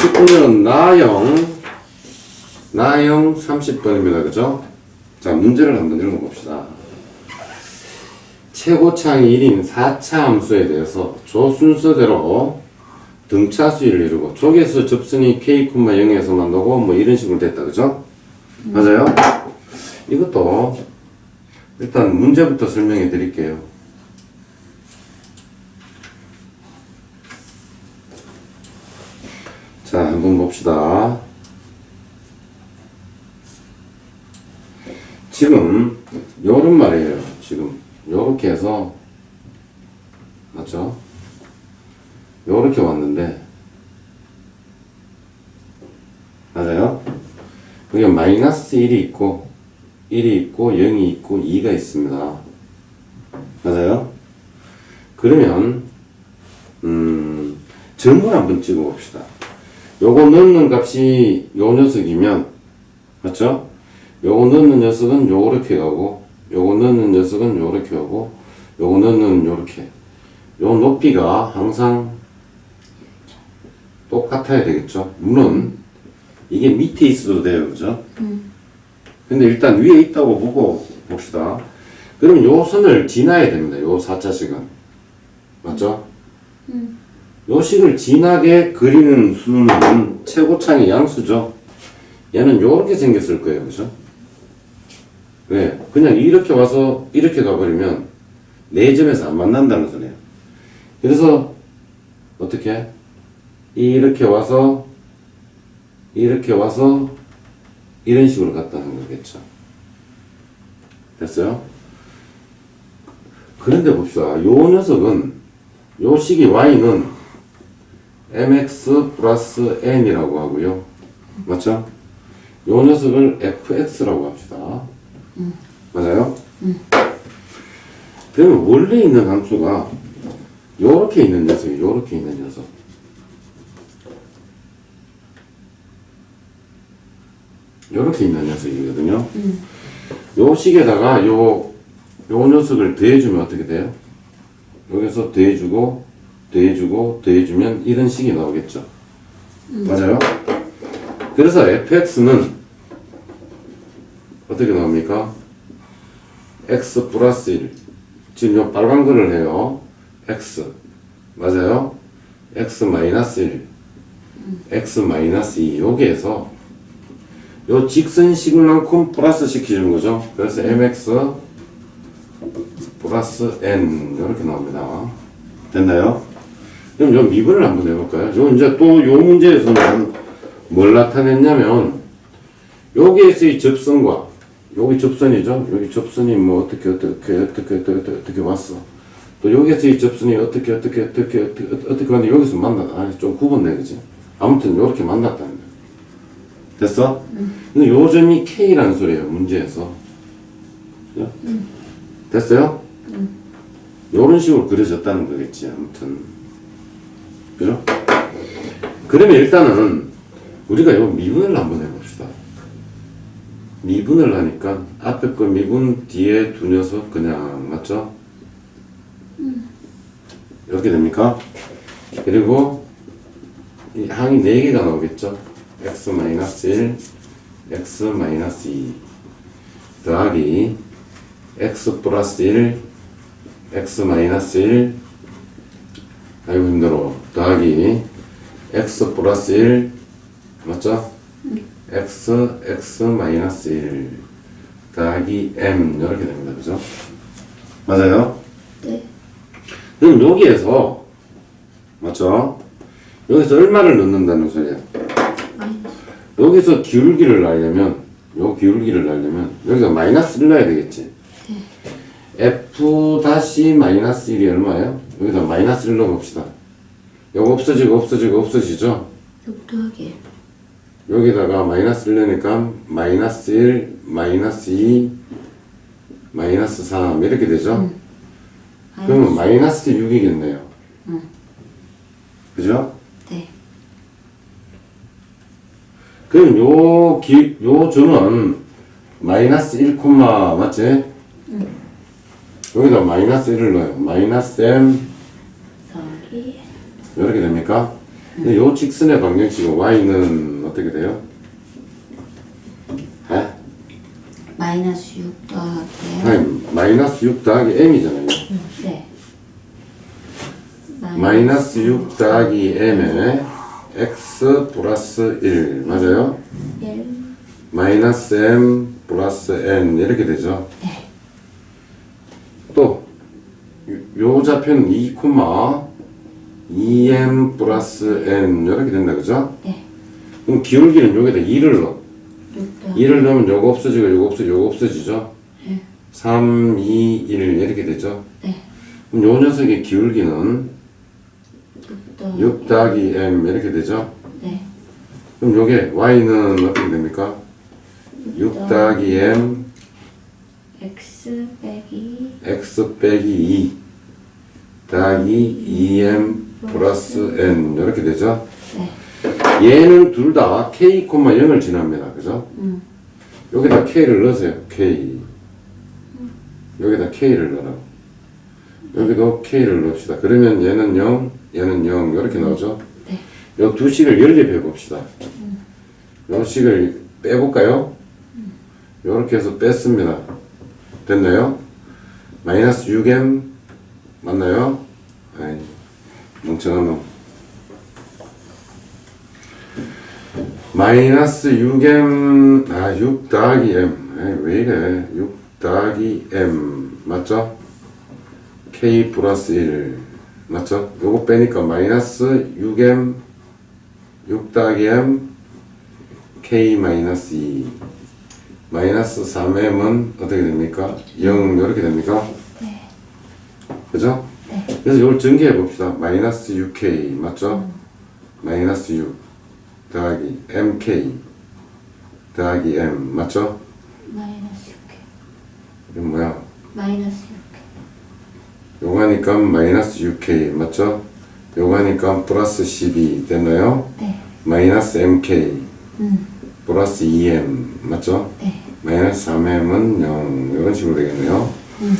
19년 나영, 나영 30번입니다. 그죠? 자, 문제를 한번 읽어봅시다. 최고차항 1인 4차 함수에 대해서 조 순서대로 등차 수위를 이루고 조개수 접선이 k, 0에서 만 나오고 뭐 이런 식으로 됐다. 그죠? 맞아요? 이것도 일단 문제부터 설명해 드릴게요. 자, 한번 봅시다. 지금 요런 말이에요. 지금 요렇게 해서 맞죠? 요렇게 왔는데 맞아요? 여기 마이너스 1이 있고 1이 있고 0이 있고 2가 있습니다. 맞아요? 그러면 음, 점을 한번 찍어 봅시다. 요거 넣는 값이 요 녀석이면 맞죠? 요거 넣는 녀석은 요렇게 가고 요거 넣는 녀석은 요렇게 가고 요거 넣는 요렇게 요 높이가 항상 똑같아야 되겠죠? 물론 이게 밑에 있어도 돼요 그죠? 근데 일단 위에 있다고 보고 봅시다 그러면 요 선을 지나야 됩니다 요 4차식은 맞죠? 요 식을 진하게 그리는 수는 최고창의 양수죠. 얘는 요렇게 생겼을 거예요. 그죠? 왜? 그냥 이렇게 와서 이렇게 가버리면 네 점에서 안 만난다는 소리예요. 그래서 어떻게? 이렇게 와서 이렇게 와서 이런 식으로 갔다는 거겠죠. 됐어요? 그런데 봅시다. 요 녀석은 요 식이 y는 mx 플러스 n이라고 하고요. 맞죠? 요 녀석을 fx라고 합시다. 맞아요? 그러면 원래 있는 함수가 요렇게 있는 녀석이 요렇게 있는 녀석. 요렇게 있는 녀석이거든요. 요 식에다가 요, 요 녀석을 더해주면 어떻게 돼요? 여기서 더해주고, 더해주고, 더해주면 이런 식이 나오겠죠. 맞아요? 그래서 fx는 어떻게 나옵니까? x 플러스 1. 지금 요 빨간 거를 해요. x. 맞아요? x 마이너스 1. x 마이너스 2. 여기에서 요 직선식만큼 플러스 시키는 거죠. 그래서 mx 플러스 n 이렇게 나옵니다. 됐나요? 그럼 요 미분을 한번 해볼까요? 요 이제 또 요 문제에서는 뭘 나타냈냐면 여기에서의 접선과 여기 접선이죠. 여기 접선이 뭐 어떻게 어떻게 어떻게 어떻게 어떻게, 어떻게 왔어. 또 여기에서의 접선이 어떻게 어떻게 어떻게 어떻게 어떻게 왔는데 여기서 만나. 아좀 구분돼 그지. 아무튼 요렇게 만났다는 거야. 됐어? 근데 요 점이 K라는 소리예요, 문제에서. 그죠? 됐어요? 요런 식으로 그려졌다는 거겠지, 아무튼. 그죠? 그러면 일단은 우리가 요 미분을 한번 해봅시다. 미분을 하니까 앞에 거 미분 뒤에 두 녀석 그냥 맞죠? 이렇게 됩니까? 그리고 이 항이 4개가 나오겠죠? x 마이너스 1, x 마이너스 2 더하기 x 플러스 1, x 마이너스 1 아이고 힘들어 더하기 x 플러스 1 맞죠? x, x 마이너스 1 더하기 m 이렇게 됩니다. 그죠? 맞아요? 네. 그럼 여기에서 맞죠? 여기서 얼마를 넣는다는 소리야? 마이너스. 여기서 기울기를 나려면 요 기울기를 나려면 여기가 마이너스 1 넣어야 되겠지. F 다시 마이너스 1이 얼마예요? 여기다 마이너스 1 넣어봅시다. 요거 없어지고 없어지고 없어지죠? 곱하기 여기다가 마이너스 1 넣으니까 마이너스 1, 마이너스 2, 마이너스 3 이렇게 되죠? 그러면 마이너스 6이겠네요. 응. 그죠? 네. 그럼 요, 기, 요 점은 마이너스 1, 맞지? 여기다 마이너스 1을 넣어요. 마이너스 m 더하기 이렇게 됩니까? 근데 요 직선의 방정식은 y는 어떻게 돼요? 에? 마이너스 6 더하기 아니, 마이너스 6 더하기 m이잖아요. 네. 마이너스 6 더하기 m에 x 플러스 1 맞아요? 1 마이너스 m 플러스 n 이렇게 되죠. 네. 또, 요- 요 좌표는 2, 2m 플러스 n 이렇게 된다 그죠? 네. 그럼 기울기는 여기다 2를 넣어. 6 더하기 2를 넣으면 요거 없어지고 요거 없어지고 요거 없어지죠? 네. 3, 2, 1 이렇게 되죠? 네. 그럼 요 녀석의 기울기는 6 더하기 6 더하기 m 이렇게 되죠? 네. 그럼 요게 y는 어떻게 됩니까? 6 더하기 m x 빼기 x 빼기 2 더하기 2m 플러스 n 이렇게 되죠? 네. 얘는 둘 다 k, 0을 지납니다. 그죠? 음. 여기다 k를 넣으세요. k 여기다 k를 넣어라. 여기도 k를 넣읍시다. 그러면 얘는 0, 얘는 0 이렇게 나오죠? 네. 요두 식을 연립해 봅시다. 요 식을 빼볼까요? 요렇게 해서 뺐습니다. 됐나요? 마이너스 6m 맞나요? 아이, 멍청한 놈. 마이너스 6m, 아, 6 더하기 m. 왜 이래. 6 더하기 m. 맞죠? k 플러스 1. 맞죠? 요거 빼니까 마이너스 6m, 6 더하기 m, k 마이너스 2. 마이너스 3m은 어떻게 됩니까? 0 이렇게 됩니까? 네. 그죠? 네. 그래서 이걸 전개해 봅시다. 마이너스 6k 맞죠? 마이너스 6 더하기 mk 더하기 m 맞죠? 마이너스 6 이건 뭐야? 마이너스 6 요거 하니까 마이너스 6k 맞죠? 요거 하니까 플러스 12 됐나요? 네. 마이너스 mk 음. 플러스 2m 맞죠? 네. 마이너스 3m은 0 이런 식으로 되겠네요. 음.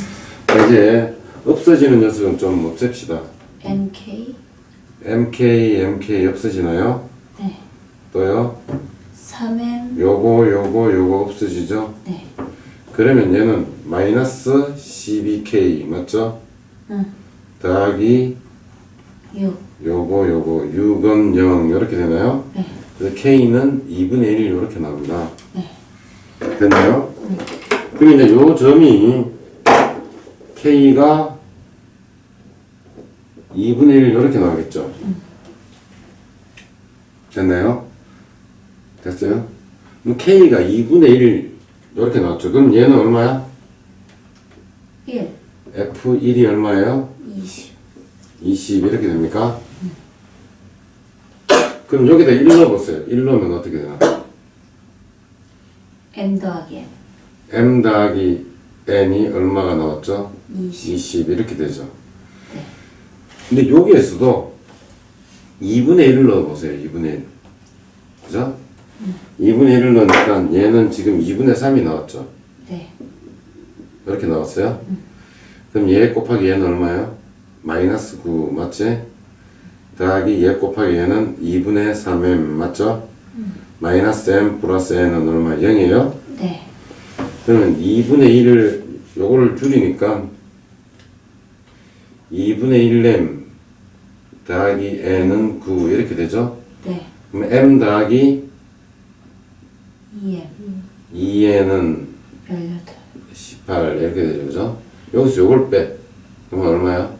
자, 이제 없어지는 녀석은 좀 없앱시다. mk mk, mk 없어지나요? 네. 또요? 3m 요거, 요거, 요거 없어지죠? 네. 그러면 얘는 마이너스 12k 맞죠? 응. 더하기 6 요거, 요거 6은 0 이렇게 되나요? 네. 그래서 k는 2분의 1 이렇게 나옵니다. 네. 됐나요? 그럼 이제 요 점이 k가 2분의 1 이렇게 나오겠죠? 됐나요? 됐어요? 그럼 k가 2분의 1 이렇게 나왔죠? 그럼 얘는 얼마야? 1 f1이 얼마예요? 20 20 이렇게 됩니까? 그럼 여기다 1 넣어보세요. 1 넣으면 어떻게 되나? m 더하기 m m 더하기 n이 얼마가 나왔죠? 20 20 이렇게 되죠. 근데 여기에서도 2분의 1을 넣어보세요. 2분의 1. 그죠? 2분의 1을 넣으니까 얘는 지금 2분의 3이 나왔죠. 네. 이렇게 나왔어요? 그럼 얘 곱하기 얘는 얼마예요? 마이너스 9 맞지? 더하기 얘 곱하기 얘는 2분의 3m 맞죠? 마이너스 m 플러스 n은 얼마? 0이에요? 네. 그러면 2분의 1을 요거를 줄이니까 2분의 1m 더하기 n은 9 이렇게 되죠? 네. 그럼 m 더하기 2m 2n은 18 18 이렇게 되죠, 그죠? 여기서 요걸 빼. 그러면 얼마야?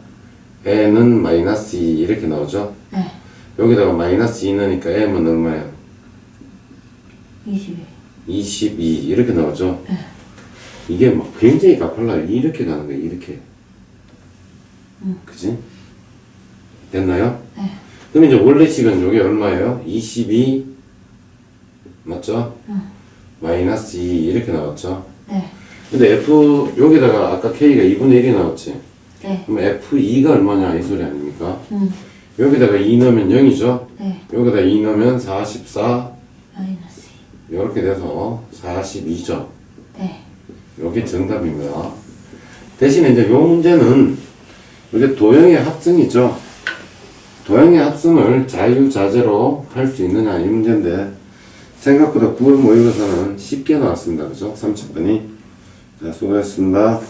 n은 마이너스 2 이렇게 나오죠? 네. 여기다가 마이너스 2 넣으니까 m은 얼마야? 21 22 이렇게 나오죠? 이게 막 굉장히 가팔라요. 이렇게 가는 거예요, 이렇게. 그지? 됐나요? 네. 그럼 이제 원래 식은 요게 얼마예요? 22 맞죠? 마이너스 2 이렇게 나왔죠? 네. 근데 F 여기다가 아까 K가 2분의 1이 나왔지? 네. 그럼 F2가 얼마냐 이 소리 아닙니까? 음. 여기다가 2 넣으면 0이죠? 네. 여기다 2 넣으면 44 마이너스 이렇게 돼서 42죠. 2 네. 이게 정답입니다. 대신에 이제 요 문제는 이게 도형의 합성이죠. 도형의 합성을 자유자재로 할 수 있느냐 이 문제인데 생각보다 9월 모의고사는 쉽게 나왔습니다. 그죠? 30분이. 자, 수고했습니다.